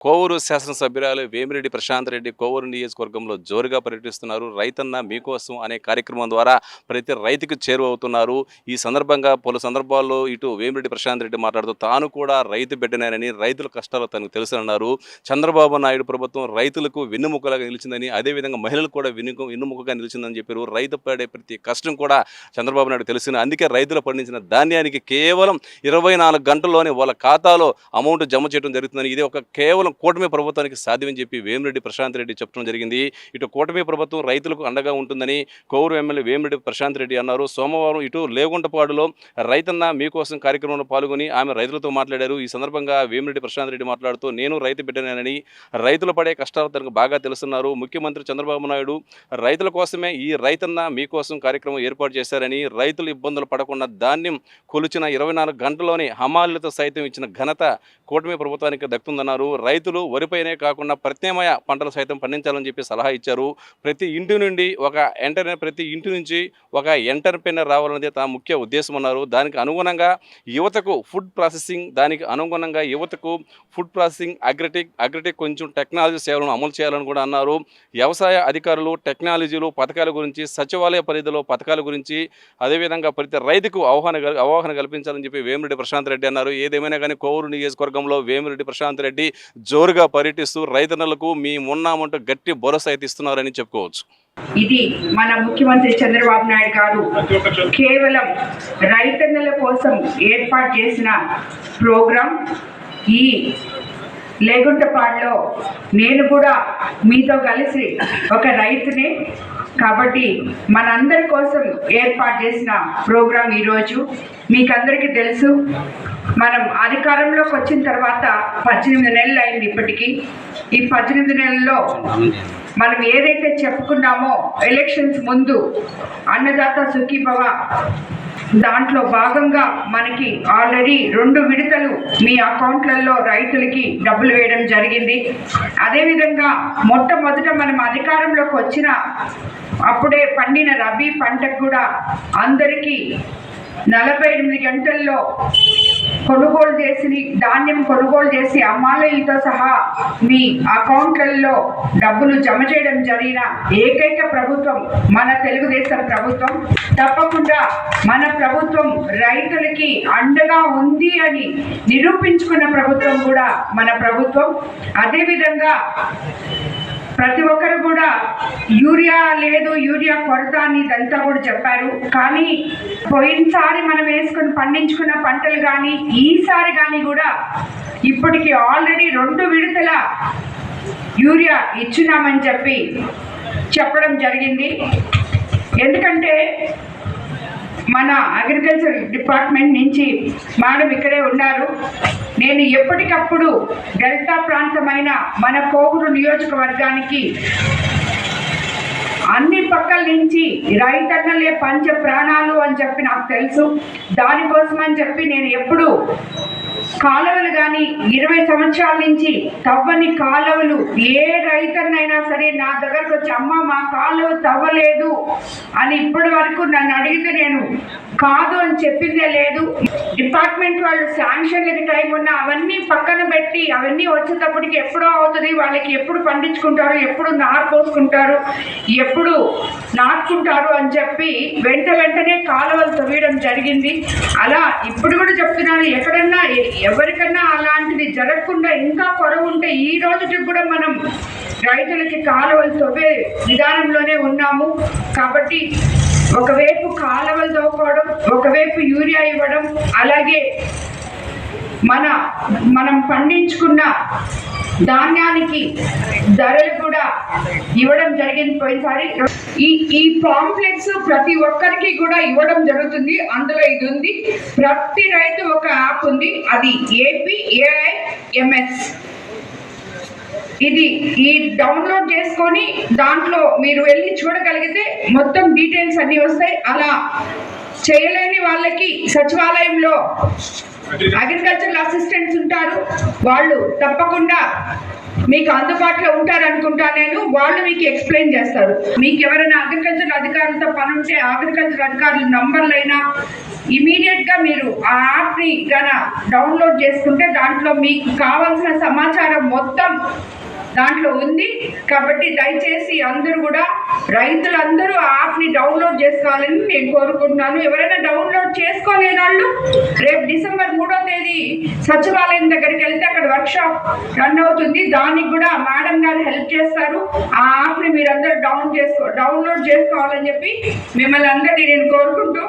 కోవూరు శాసనసభ్యురాలు వేమిరెడ్డి ప్రశాంత్ రెడ్డి కోవూరు నియోజకవర్గంలో జోరుగా పర్యటిస్తున్నారు. రైతన్న మీకోసం అనే కార్యక్రమం ద్వారా ప్రతి రైతుకు చేరువవుతున్నారు. ఈ సందర్భంగా పలు సందర్భాల్లో ఇటు వేమిరెడ్డి ప్రశాంత్ రెడ్డి మాట్లాడుతూ తాను కూడా రైతు బిడ్డనేనని రైతుల కష్టాలు తనకు తెలుసన్నారు చంద్రబాబు నాయుడు ప్రభుత్వం రైతులకు వెన్నుముకలుగా నిలిచిందని అదేవిధంగా మహిళలు కూడా వెన్నుకు వెన్నుముకగా నిలిచిందని చెప్పారు. రైతు పడే ప్రతి కష్టం కూడా చంద్రబాబు నాయుడు తెలిసిన అందుకే రైతులు పండించిన ధాన్యానికి కేవలం ఇరవై నాలుగు గంటల్లోనే వాళ్ళ ఖాతాలో అమౌంట్ జమ చేయడం జరుగుతుందని ఇది ఒక కేవలం కూటమి ప్రభుత్వానికి సాధ్యమని చెప్పి వేమిరెడ్డి ప్రశాంత్ రెడ్డి చెప్పడం జరిగింది. ఇటు కూటమి ప్రభుత్వం రైతులకు అండగా ఉంటుందని కోవూరు ఎమ్మెల్యే వేమిరెడ్డి ప్రశాంత్ రెడ్డి అన్నారు. సోమవారం ఇటు లేగుంటపాడులో రైతన్న మీకోసం కార్యక్రమంలో పాల్గొని ఆమె రైతులతో మాట్లాడారు. ఈ సందర్భంగా వేమిరెడ్డి ప్రశాంత్ రెడ్డి మాట్లాడుతూ నేను రైతు బిడ్డనేనని రైతులు పడే కష్టాలు తనకు బాగా తెలుస్తున్నారు ముఖ్యమంత్రి చంద్రబాబు నాయుడు రైతుల కోసమే ఈ రైతన్న మీకోసం కార్యక్రమం ఏర్పాటు చేశారని రైతులు ఇబ్బందులు పడకుండా ధాన్యం కొలిచిన ఇరవై నాలుగు గంటల్లోనే హమాలీలతో సైతం ఇచ్చిన ఘనత కూటమి ప్రభుత్వానికి దక్కుతుందన్నారు. రైతులు వరిపైనే కాకుండా ప్రత్యామ్నాయ పంటలు సైతం పండించాలని చెప్పి సలహా ఇచ్చారు. ప్రతి ఇంటి నుండి ఒక ఎంటర్ ప్రతి ఇంటి నుంచి ఒక ఎంటర్ప్రైనర్ రావాలనేది తమ ముఖ్య ఉద్దేశం అన్నారు. దానికి అనుగుణంగా యువతకు ఫుడ్ ప్రాసెసింగ్ దానికి అనుగుణంగా యువతకు ఫుడ్ ప్రాసెసింగ్ అగ్రిటెక్ అగ్రిటెక్ కొంచెం టెక్నాలజీ సేవలను అమలు చేయాలని కూడా అన్నారు. వ్యవసాయ అధికారులు టెక్నాలజీలు పథకాల గురించి సచివాలయ పరిధిలో పథకాల గురించి అదేవిధంగా ప్రతి రైతుకు అవగాహన అవగాహన కల్పించాలని చెప్పి వేమిరెడ్డి ప్రశాంత్ రెడ్డి అన్నారు. ఏదేమైనా కానీ కోవూరు నియోజకవర్గంలో వేమిరెడ్డి ప్రశాంత్ రెడ్డి జోరుగా పర్యటిస్తూ రైతన్నలకు మేము ఉన్నామంటూ గట్టి భరోసా అయితే ఇస్తున్నారని చెప్పుకోవచ్చు. ఇది మన ముఖ్యమంత్రి చంద్రబాబు నాయుడు గారు కేవలం రైతన్నల కోసం ఏర్పాటు చేసిన ప్రోగ్రాం ఈ లేగుంటపాడులో నేను కూడా మీతో కలిసి ఒక రైతుని కాబట్టి మనందరి కోసం ఏర్పాటు చేసిన ప్రోగ్రాం ఈరోజు. మీకందరికీ తెలుసు మనం అధికారంలోకి వచ్చిన తర్వాత పద్దెనిమిది నెలలు అయింది ఇప్పటికీ. ఈ పద్దెనిమిది నెలల్లో మనం ఏదైతే చెప్పుకున్నామో ఎలక్షన్స్ ముందు అన్నదాత సుఖీభవ దాంట్లో భాగంగా మనకి ఆల్రెడీ రెండు విడతలు మీ అకౌంట్లలో రైతులకి డబ్బులు వేయడం జరిగింది. అదేవిధంగా మొట్టమొదట మనం అధికారంలోకి వచ్చిన అప్పుడే పండిన రబీ పంటకు కూడా అందరికీ నలభై ఎనిమిది గంటల్లో కొనుగోలు చేసి ధాన్యం కొనుగోలు చేసి అమ్మాలయ్యతో సహా మీ అకౌంట్లలో డబ్బులు జమ చేయడం జరిగిన ఏకైక ప్రభుత్వం మన తెలుగుదేశం ప్రభుత్వం. తప్పకుండా మన ప్రభుత్వం రైతులకి అండగా ఉంది అని నిరూపించుకున్న ప్రభుత్వం కూడా మన ప్రభుత్వం. అదేవిధంగా ప్రతి ఒక్కరు కూడా యూరియా లేదు యూరియా కొరత అని ఇదంతా కూడా చెప్పారు. కానీ పోయినసారి మనం వేసుకుని పండించుకున్న పంటలు కానీ ఈసారి కానీ కూడా ఇప్పటికి ఆల్రెడీ రెండు విడతల యూరియా ఇచ్చినామని చెప్పి చెప్పడం జరిగింది. ఎందుకంటే మన అగ్రికల్చర్ డిపార్ట్మెంట్ నుంచి మేడం ఇక్కడే ఉన్నారు. నేను ఎప్పటికప్పుడు డెల్టా ప్రాంతమైన మన కోవూరు నియోజకవర్గానికి అన్ని పక్కల నుంచి రైతన్నలే పంచ ప్రాణాలు అని చెప్పి నాకు తెలుసు. దానికోసం అని చెప్పి నేను ఎప్పుడు కాలువలు కానీ ఇరవై సంవత్సరాల నుంచి తవ్వని కాలువలు ఏ రైతన్నైనా సరే నా దగ్గరకు వచ్చి అమ్మ మా కాలువ తవ్వలేదు అని ఇప్పటి వరకు నన్ను అడిగితే నేను కాదు అని చెప్పిందే లేదు. డిపార్ట్మెంట్ వాళ్ళు శాంక్షన్లకి టైం ఉన్నా అవన్నీ పక్కన పెట్టి అవన్నీ వచ్చేటప్పటికి ఎప్పుడో అవుతుంది వాళ్ళకి ఎప్పుడు పండించుకుంటారు ఎప్పుడు నారు పోసుకుంటారు ఎప్పుడు నాటుకుంటారు అని చెప్పి వెంట వెంటనే కాలువలు తవ్వడం జరిగింది. అలా ఇప్పుడు కూడా చెప్తున్నాను ఎక్కడన్నా ఎవరికన్నా అలాంటిది జరగకుండా ఇంకా పొరవు ఉంటే ఈ రోజుకి కూడా మనం రైతులకి కాలువలు తవ్వే విధానంలోనే ఉన్నాము. కాబట్టి ఒకవైపు కాలువలు తవ్వుకోవడం ఒకవైపు యూరియా ఇవ్వడం అలాగే మన మనం పండించుకున్న ధాన్యానికి ధరలు కూడా ఇవ్వడం జరిగింది పోయినసారి. ఈ ఈ పాంప్లెట్స్ ప్రతి ఒక్కరికి కూడా ఇవ్వడం జరుగుతుంది. అందులో ఇది ఉంది. ప్రతి రైతు ఒక యాప్ ఉంది. అది ఏపీ ఏఐఎంఎస్ ఇది ఈ డౌన్లోడ్ చేసుకొని దాంట్లో మీరు వెళ్ళి చూడగలిగితే మొత్తం డీటెయిల్స్ అన్నీ వస్తాయి. అలా చేయలేని వాళ్ళకి సచివాలయంలో అగ్రికల్చరల్ అసిస్టెంట్స్ ఉంటారు. వాళ్ళు తప్పకుండా మీకు అందుబాటులో ఉంటారు అనుకుంటా నేను. వాళ్ళు మీకు ఎక్స్ప్లెయిన్ చేస్తారు. మీకు ఎవరైనా అగ్రికల్చర్ అధికారులతో పని ఉంటే అగ్రికల్చర్ అధికారుల నంబర్లైనా ఇమీడియట్గా మీరు ఆ యాప్ని గన డౌన్లోడ్ చేసుకుంటే దాంట్లో మీకు కావాల్సిన సమాచారం మొత్తం దాంట్లో ఉంది. కాబట్టి దయచేసి అందరూ కూడా రైతులందరూ ఆప్ని యాప్ని డౌన్లోడ్ చేసుకోవాలని నేను కోరుకుంటున్నాను. ఎవరైనా డౌన్లోడ్ చేసుకోలేని వాళ్ళు రేపు డిసెంబర్ మూడో తేదీ సచివాలయం దగ్గరికి వెళ్తే అక్కడ వర్క్ షాప్ రన్ అవుతుంది. దానికి కూడా మేడం గారు హెల్ప్ చేస్తారు. ఆ యాప్ని మీరందరూ డౌన్ చేసుకో డౌన్లోడ్ చేసుకోవాలని చెప్పి మిమ్మల్ని అందరినీ నేను కోరుకుంటూ